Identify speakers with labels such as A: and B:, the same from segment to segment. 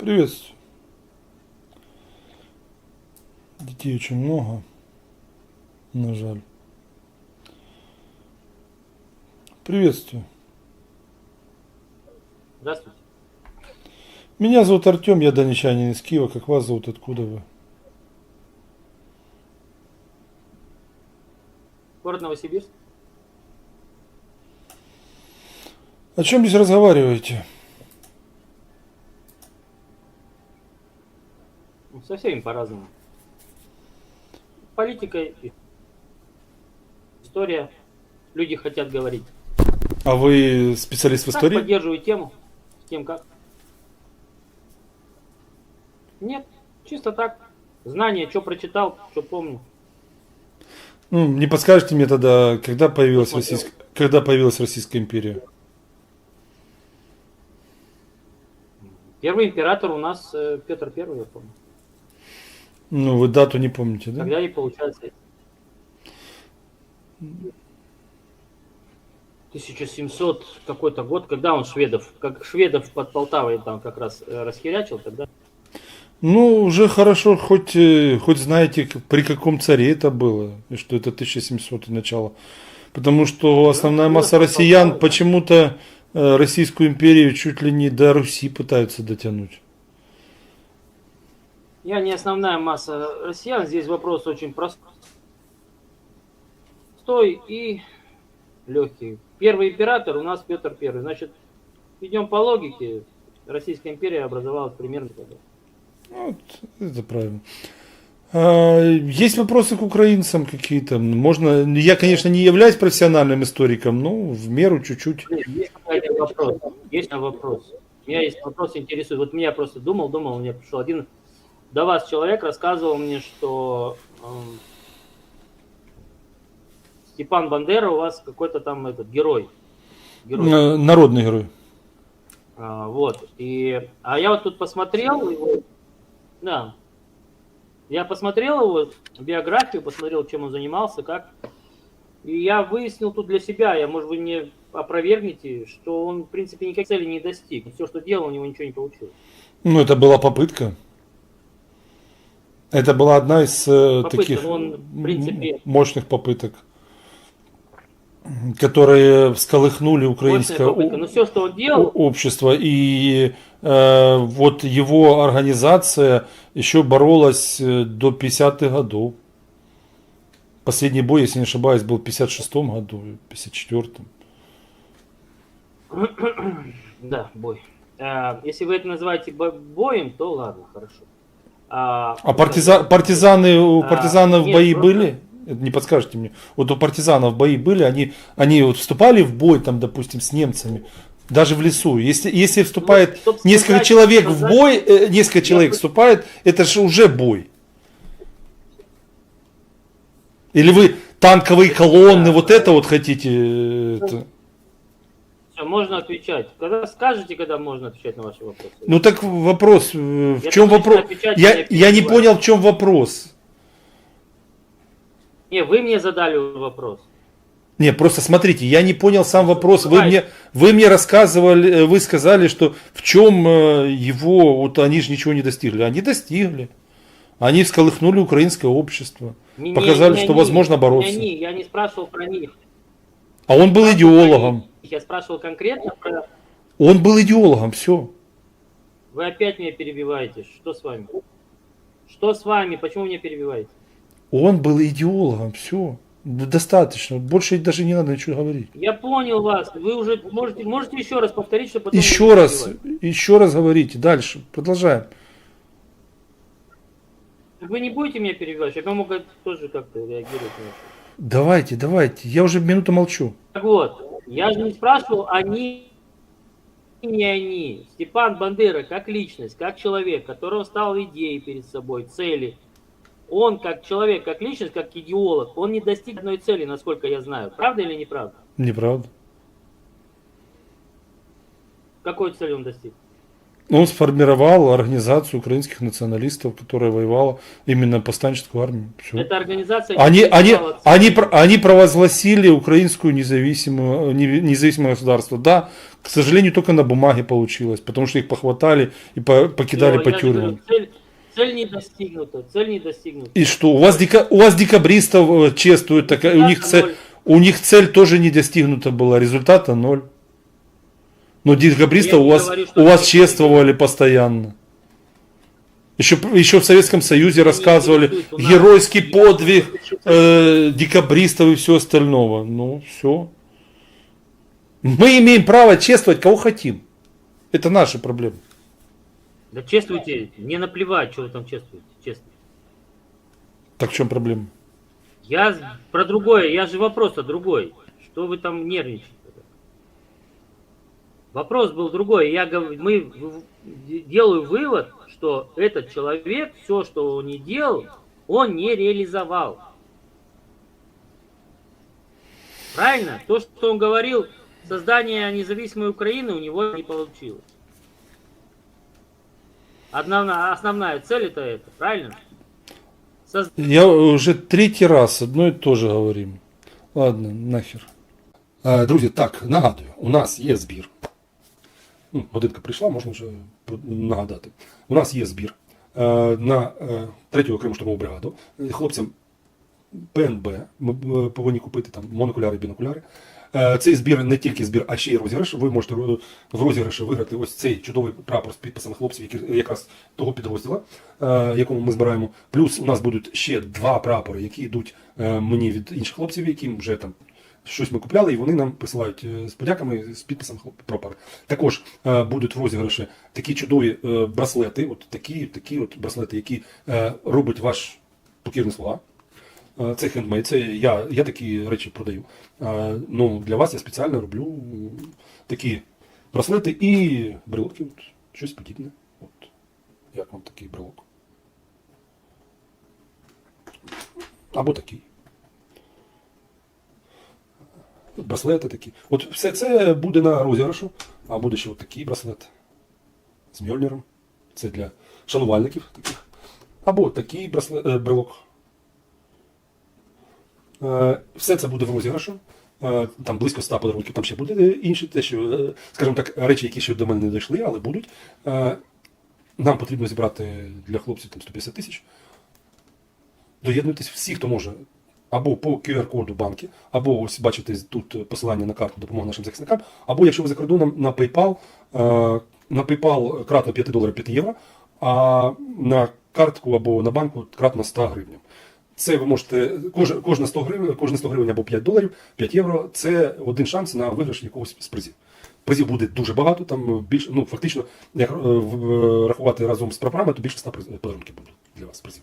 A: Приветствую. Детей очень много, на жаль. Приветствую.
B: Здравствуйте.
A: Меня зовут Артем, я донечанин из Киева. Как вас зовут, откуда вы?
B: Город Новосибирск.
A: О чем здесь разговариваете?
B: Со всеми по-разному. Политика, история. Люди хотят говорить.
A: А вы специалист в истории?
B: поддерживаю тему. С тем как. Нет, чисто так. Знание, что прочитал, что помню.
A: Ну, не подскажете мне тогда, когда появилась. Российская, когда появилась Российская империя?
B: Первый император у нас э, Петр Первый, я помню.
A: Ну, вы дату не помните, да?
B: Тогда и получается. 1700 какой-то год, когда он шведов, как шведов под Полтавой там как раз э, расхерячил, тогда
A: Ну, уже хорошо, хоть, э, хоть знаете, при каком царе это было, и что это 1700 начало. Потому что основная
B: ну,
A: масса
B: это
A: россиян почему-то э, Российскую империю чуть ли не до Руси пытаются дотянуть.
B: Я не основная масса россиян, здесь вопрос очень простой и легкий. Первый император у нас Петр Первый, значит, идем по логике, Российская империя образовалась примерно тогда.
A: Вот, это правильно. А, Есть вопросы к украинцам какие-то? Можно, я, конечно, не являюсь профессиональным историком, но в меру чуть-чуть.
B: Нет, Есть вопрос, есть вопрос. У меня есть вопрос интересует. Вот меня просто думал, думал, мне пришел один до вас человек рассказывал мне, что эм, Степан Бандера у вас какой-то там этот герой. Герой.
A: Э, Народный герой.
B: А, вот. И, а я вот тут посмотрел его, да, я посмотрел его биографию, посмотрел, чем он занимался, как. И я выяснил тут для себя, я, может, вы мне опровергнете, что он, в принципе, никакой цели не достиг. Все, что делал, у него ничего не получилось.
A: Ну, это была попытка. Это была одна из э,
B: Попытка,
A: таких
B: он, принципе-
A: мощных попыток, которые всколыхнули украинское
B: попытка. Все, что он делал,
A: общество. И э, вот его организация еще боролась э, до 50-х годов. Последний бой, если не ошибаюсь, был в 56-м году, 54-м.
B: да, бой. А, если вы это называете бо- боем, то ладно, хорошо. А,
A: А партиза- партизаны, у
B: А,
A: партизанов
B: нет,
A: бои
B: просто-
A: были? Это не подскажете мне. Вот у партизанов бои были, они, они вот вступали в бой, там, допустим, с немцами, даже в лесу. Если, если вступает
B: Ну,
A: несколько
B: сказать-
A: человек в
B: сказать-
A: бой, э, несколько человек вступает, это же уже бой. Или вы танковые колонны,
B: Да.
A: вот это вот хотите? э, это?
B: Можно отвечать. Когда скажете, когда можно отвечать на ваши вопросы?
A: Ну так вопрос, э, в
B: Я
A: чем вопрос?
B: отвечать
A: Я,
B: не
A: я не понял, в чем вопрос.
B: Не, вы мне задали вопрос.
A: Не, просто смотрите, я не понял сам вопрос. Вы мне, вы мне рассказывали, э, вы сказали, что в чем э, его, вот они же ничего не достигли. Они достигли. Они всколыхнули украинское общество.
B: Не- не-
A: Показали,
B: не
A: что
B: они,
A: возможно
B: не
A: бороться.
B: они, я не спрашивал про них.
A: А он был идеологом.
B: Я спрашивал конкретно про...
A: Он был идеологом, все.
B: Вы опять меня перебиваете. Что с вами? Что с вами? Почему меня перебиваете?
A: Он был идеологом, все. Достаточно. Больше даже не надо ничего говорить.
B: Я понял вас. Вы уже можете, можете еще раз повторить, чтобы потом
A: Еще раз,
B: перебивать?
A: еще раз говорите. Дальше. Продолжаем.
B: Вы не будете меня перебивать, я мог тоже как-то реагировать.
A: Давайте, давайте. Я уже минуту молчу.
B: Так вот, я же не спрашивал, они не они. Степан Бандера как личность, как человек, которого стал идеей перед собой, цели. Он как человек, как личность, как идеолог, он не достиг одной цели, насколько я знаю. Правда или неправда?
A: Неправда.
B: Какой цели он достиг?
A: Он сформировал организацию украинских националистов, которая воевала именно повстанческую армию. Всё.
B: Эта организация...
A: Они, они, они, они провозгласили украинскую независимую, не- независимое государство. Да, к сожалению, только на бумаге получилось, потому что их похватали и по- покидали
B: Всё,
A: по тюрьмам.
B: цель, цель не достигнута, цель не достигнута.
A: И что, у вас, дека- у вас декабристов э, чествуют, так, у, них цель, у них цель тоже не достигнута была, результата ноль. Но декабристов у вас,
B: говорю,
A: у вас чествовали постоянно. Еще, еще в Советском Союзе рассказывали геройский подвиг э, декабристов и все остального. Ну, все. Мы имеем право чествовать кого хотим. Это наши проблемы.
B: Да чествуйте, не наплевать, что вы там чествуете, честно.
A: Так в чем проблема?
B: Я про другое, я же вопрос-то другой. Что вы там нервничаете? Вопрос был другой. Я гов- мы в- в- делаю вывод, что этот человек все, что он не делал, он не реализовал. Правильно? То, что он говорил, создание независимой Украины у него не получилось. Основная, основная цель это это, правильно? Соз-
A: Я уже третій раз одно і те же говорим. Ладно, нахер.
C: Е, Друзі, так, нагадую, у нас є збір. Ну, годинка прийшла, можна вже нагадати. У нас є збір е, на е, третю окрему штурмову бригаду. Хлопцям ПНБ ми е, повинні купити там монокуляри, бінокуляри. Цей збір не тільки збір, а ще й розіграш. Ви можете в розіграші виграти ось цей чудовий прапор з підписами хлопців, які якраз того підрозділу, е, якому ми збираємо. Плюс у нас будуть ще два прапори, які йдуть мені від інших хлопців, яким вже там щось ми купляли, і вони нам присилають е, з подяками з підписом хлоп- Також е, будуть в розіграші такі чудові е, браслети, от такі, такі от браслети, які робить ваш покірний слуга. Це хендмейд, це я, я такі речі продаю. Ну, для вас я спеціально роблю такі браслети і брелоки, от, щось подібне. От, як вам такий брелок? Або такий. Браслети такі. От все це буде на розіграшу, а буде ще такий браслет з Мьольнером. Це для шанувальників таких. Або такий браслет, е, брелок. Е, Все це буде в розіграшу. Е, Там близько 100 подарунків, там ще буде інші, те, що, скажімо так, речі, які ще до мене не дійшли, але будуть. Нам потрібно зібрати для хлопців там 150 тисяч. Доєднуйтесь всі, хто може. Або по QR-коду банки, або ось бачите тут посилання на карту допомоги нашим захисникам, або якщо ви за кордоном на PayPal, е, на PayPal кратно 5 доларів 5 євро, а на картку або на банку кратно 100 гривень. Це ви можете кожна, кожна 100 гривень, кожна 100 гривень або 5 доларів, 5 євро це один шанс на виграш якогось з призів. Призів буде дуже багато, там більше, ну фактично, як е, рахувати разом з прапорами, то більше 100 приз- подарунків буде для вас призів.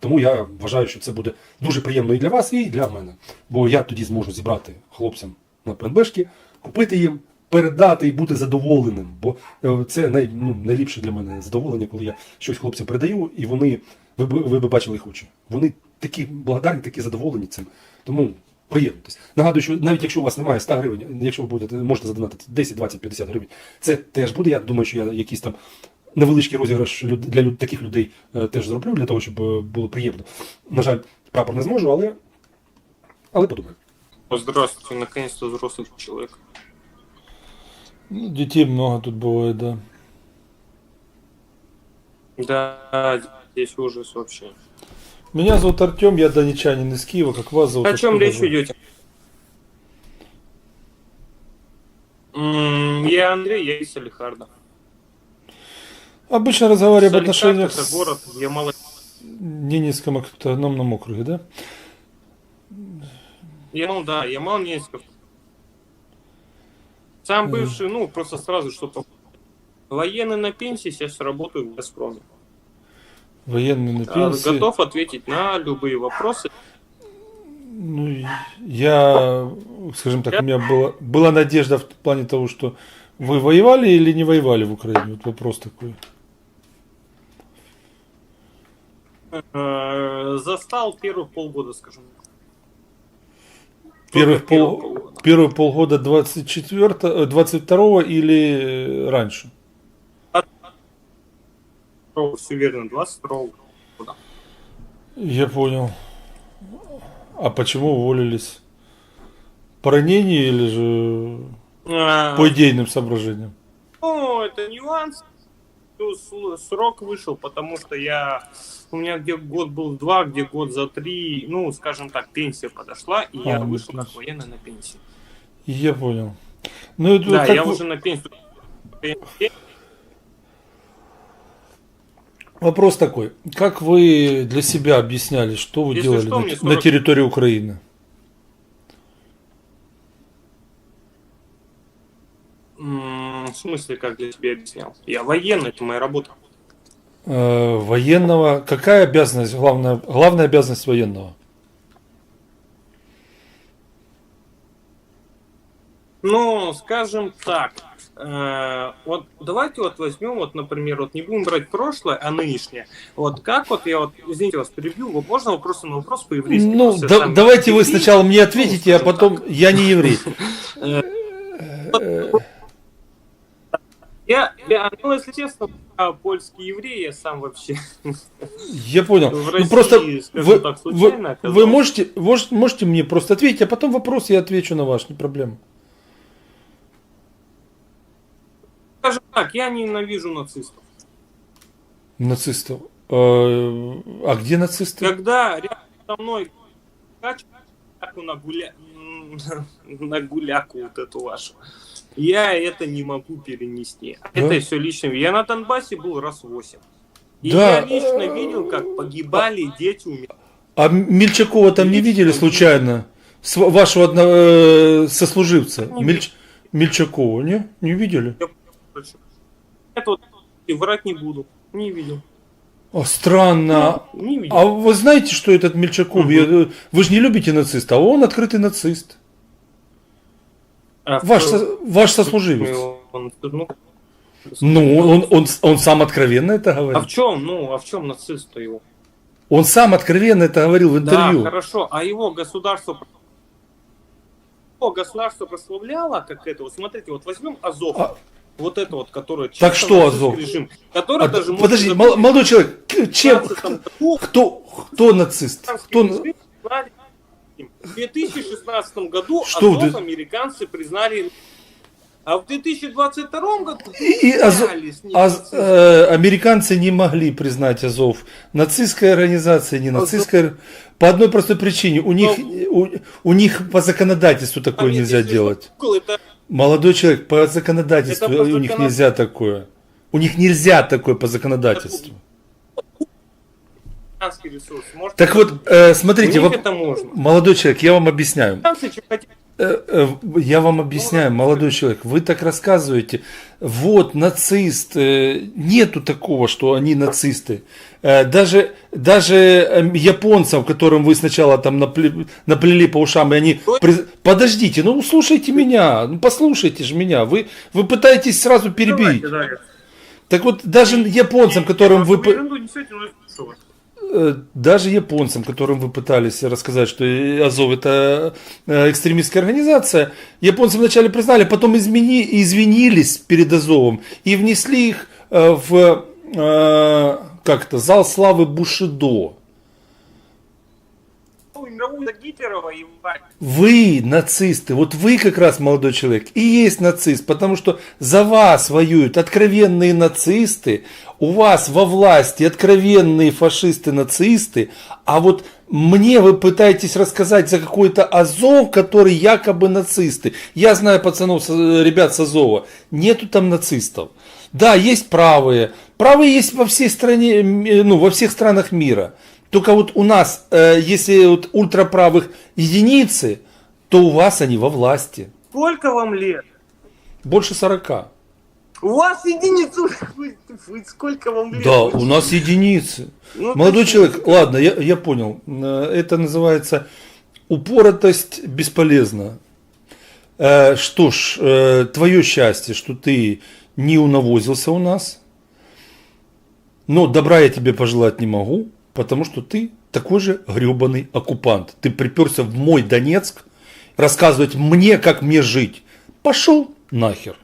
C: Тому я вважаю, що це буде дуже приємно і для вас, і для мене. Бо я тоді зможу зібрати хлопцям на ПНБшки, купити їм, передати і бути задоволеним. Бо е, це най, ну, найліпше для мене задоволення, коли я щось хлопцям передаю, і вони, ви ви б бачили їх очі. Вони такі благодарні, такі задоволені цим. Тому приєднуйтесь. Нагадую, що навіть якщо у вас немає 100 гривень, якщо ви будете, можете задонатити 10, 20, 50 гривень, це теж буде. Я думаю, що я якийсь там невеличкий розіграш для таких людей теж зроблю, для того, щоб було приємно. На жаль, прапор не зможу, але, але подумаю.
D: Здравствуйте, наконец-то взрослый человек.
A: Ну, детей много тут бывает, да.
D: Да, здесь ужас вообще.
A: Меня зовут Артем, я донечанин из Киева, как вас зовут?
D: О чем
A: Откуда
D: речь
A: вы?
D: идет? М, Я Андрей, я из Салихарда.
A: Обычно разговариваем об отношениях
D: это
A: с
D: город, где мало...
A: Ненецком автономном округе, да?
D: Я, ну да, я Малнецков. Сам бывший, ну, просто сразу что-то... Военный на пенсии, сейчас работаю в Газпроме.
A: Военный на
D: А,
A: пенсии.
D: Готов ответить на любые вопросы.
A: Ну, я, скажем так, у меня была, была надежда в плане того, что вы воевали или не воевали в Украине? Вот вопрос такой.
D: Э, Застал первых полгода, скажем.
A: Первых пол,
D: полгода.
A: первые полгода 24, э, 22 или раньше?
D: все верно, 22 года.
A: Я понял. А почему уволились? По ранению или же
D: А,
A: по идейным соображениям?
D: Ну, это нюанс. Срок вышел, потому что я... У меня где год был два, где год за три, ну, скажем так, пенсия подошла, и
A: А,
D: я
A: ну,
D: вышел как
A: пенсия.
D: военный на пенсии.
A: Я понял. Ну, это
D: Да,
A: как
D: я уже на пенсию.
A: Вопрос такой. Как вы для себя объясняли, что вы
D: Если
A: делали
D: что,
A: на,
D: мне
A: на
D: 40
A: территории Украины?
D: М, В смысле, как для тебя объяснял? Я военный, это моя работа.
A: Э, военного. Какая обязанность, главная, главная обязанность военного?
D: Ну, скажем так, э, вот давайте вот возьмем, вот, например, вот не будем брать прошлое, а нынешнее. Вот как вот я вот, извините, вас перебью, вот можно вопрос на вопрос по-еврейски?
A: Ну, да- давайте вы сначала мне ответите, а
D: скажем
A: потом я не еврей.
D: Я, я, ну, если честно, я польский еврей, я сам вообще
A: Я понял.
D: в
A: Ну
D: России,
A: просто
D: скажем
A: вы,
D: так,
A: вы,
D: случайно
A: вы
D: оказался.
A: можете, мож- можете мне просто ответить, а потом вопрос я отвечу на ваш, не проблема.
D: Скажем так, я ненавижу нацистов.
A: Нацистов. Э, А где нацисты?
D: Когда рядом со мной качку на, гуля... на гуляку вот эту вашу, я это не могу перенести.
A: Да?
D: Это все лично. Я на Донбассе был раз восемь. И
A: Да.
D: я лично видел, как погибали дети умирали.
A: А Мельчакова там не видели случайно? С- вашего одно- э, сослуживца? Мельч- Мельчакова, не? Не видели?
D: Это вот и врать не буду. Не видел.
A: О, странно.
D: Видел.
A: А вы знаете, что этот Мельчаков?
D: Мгм.
A: Я- Вы же не любите нациста, а он открытый нацист.
D: А
A: Ваш,
D: кто-
A: со- ваш сослуживец.
D: он- ну,
A: Ну, он, он, он сам откровенно это
D: А в
A: говорит.
D: чем, ну, а в чем нацист его?
A: Он сам откровенно это говорил в интервью.
D: Да, хорошо. А его государство его государство прославляло как это. Вот смотрите, вот возьмем Азов.
A: А-
D: Вот это вот, которое
A: Так что Азов?
D: режим, который
A: А,
D: даже может
A: подожди, мол- молодой человек,
D: в
A: чем,
D: 15 году
A: кто, кто нацист? Кто,
D: режим признали им. В 2016 году
A: Что
D: Азов
A: вы-
D: американцы признали а в 2022 году
A: И- и Азов- Аз- э, американцы не могли признать Азов нацистская организация, не нацистская. По одной простой причине. У них, у, у них по законодательству такое
D: Там,
A: нельзя делать.
D: Это
A: Молодой человек, по законодательству
D: Это
A: у них нельзя такое. У них нельзя такое по законодательству. Так вот, э, смотрите,
D: можно.
A: молодой человек, я вам объясняю. Э, э, Я вам объясняю, молодой человек, вы так рассказываете, вот нацист, нету такого, что они нацисты. Э, Даже, даже э, японцев, которым вы сначала там напле- наплели по ушам, и они... Подождите, ну слушайте меня, ну послушайте же меня, вы, вы пытаетесь сразу перебить.
D: Давайте, да, я-
A: Так вот, даже японцам, которым вы... Э, даже японцам, которым вы пытались рассказать, что Азов это э, экстремистская организация, японцы вначале признали, потом измени, извинились перед Азовом и внесли их э, в как это, зал славы Бушидо.
D: Вторую мировую Гитлера.
A: Вы нацисты, вот вы как раз, молодой человек, и есть нацист, потому что за вас воюют откровенные нацисты, у вас во власти откровенные фашисты-нацисты, а вот мне вы пытаетесь рассказать за какой-то Азов, который якобы нацисты. Я знаю пацанов, с- ребят с Азова, нету там нацистов. Да, есть правые. Правые есть во всей стране, э, ну, во всех странах мира. Только вот у нас, э, если вот ультраправых единицы, то у вас они во власти.
D: Сколько вам лет?
A: Больше 40.
D: У вас единицу. Вы, вы сколько вам лет?
A: Да, у нас единицы.
D: Ну,
A: Молодой
D: ты-
A: человек, ладно, я, я понял. Э, Это называется упоротость бесполезна. Э, Что ж, э, твое счастье, что ты не унавозился у нас. Но добра я тебе пожелать не могу, потому что ты такой же гребаный оккупант. Ты приперся в мой Донецк рассказывать мне, как мне жить. Пошел нахер.